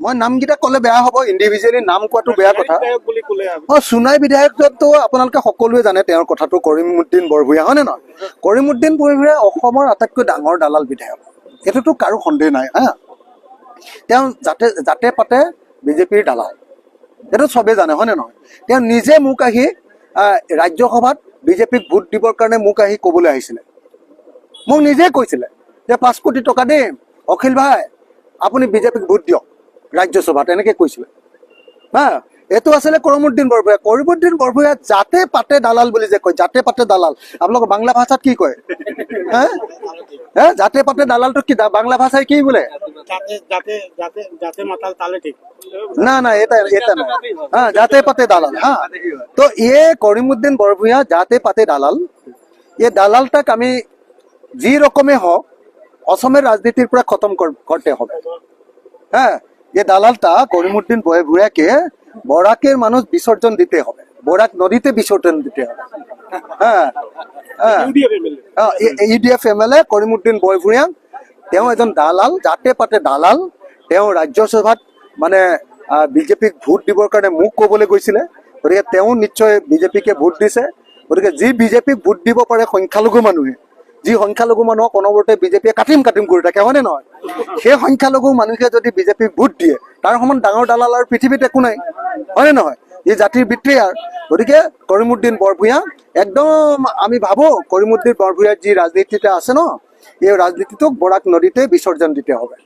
মই নামকেইটা ক'লে বেয়া হ'ব ইণ্ডিভিজুৱেলি নাম কোৱাটো বেয়া কথা। অ সোণাই বিধায়কটো আপোনালোকে সকলোৱে জানে তেওঁৰ কথাটো কৰিমুদ্দিন বৰভূঞা হয়নে নহয়? কৰিমুদ্দিন বৰভূঞা অসমৰ আটাইতকৈ ডাঙৰ দালাল বিধায়ক। এইটোতো কাৰো সন্দেহ নাই হা? তেওঁ যাতে যাতে পাতে বিজেপিৰ দালাল। সেইটো চবেই জানে হয়নে নহয়? তেওঁ নিজে মোক আহি আহ, ৰাজ্যসভাত বিজেপিক ভোট দিবৰ কাৰণে মোক আহি ক'বলৈ আহিছিলে। মোক নিজে কৈছিলে যে পাঁচ কোটি টকা দিম। অখিল ভাই আপুনি বিজেপিক ভোট দিয়ক। ৰাজ্যসভাত এনেকে কৈছিলে। হা এইটো আছিলে কৰিমুদ্দিন বৰভূঞা। কৰিমুদ্দিন বৰভূঞা যাতে পাতে দালাল বুলি যে কয় যাতে পাতে দালাল। আপোনালোকৰ বাংলা ভাষাত কি কয়? হা? হা যাতে পাতে দালালটো কি বাংলা ভাষায় কি বোলে? না না এটা এটা না। হ্যাঁ যাতে পাতে দালাল হ্যাঁ তো ये করিমুদ্দিন বরভূঞা যাতে পাতে দালাল ये দালালটাক আমি যি রকমে হোক অসমের রাজনীতির পুরা খতম কর- করতে হবে। হ্যাঁ ये দালালটা করিমুদ্দিন বরভূঞাকে বরাকের মানুষ বিসর্জন দিতে হবে। বরাক নদীতে বিসর্জন দিতে হবে। হ্যাঁ হ্যাঁ। UDF M L A Karimuddin Barbhuiya তেওঁ এজন দালাল জাতে পাতে দালাল। তেওঁ ৰাজ্যসভাত মানে বিজেপিক ভোট দিবৰ কাৰণে মোক ক'বলৈ গৈছিলে। গতিকে তেওঁ নিশ্চয় বিজেপিকে ভোট দিছে। গতিকে যি বিজেপিক ভোট দিব পাৰে সংখ্যালঘু মানুহে যি সংখ্যালঘু মানুহক অনবৰতে বিজেপিয়ে কাটিম কাটিম কৰি থাকে, হয়নে নহয়? সেই সংখ্যালঘু মানুহে যদি বিজেপিক ভোট দিয়ে, তাৰ সমান ডাঙৰ দালাল আৰু পৃথিৱীত একো নাই, হয়নে নহয়? এই জাতিৰ বিত্ৰেয়াৰ গতিকে কৰিমুদ্দিন বৰভূঞা, একদম আমি ভাবো কৰিমুদ্দিন বৰভূঞাৰ যি ৰাজনীতিতে আছে ন, এই ৰাজনীতিটোক বৰাক নদীতে বিসৰ্জন দিতে হবে।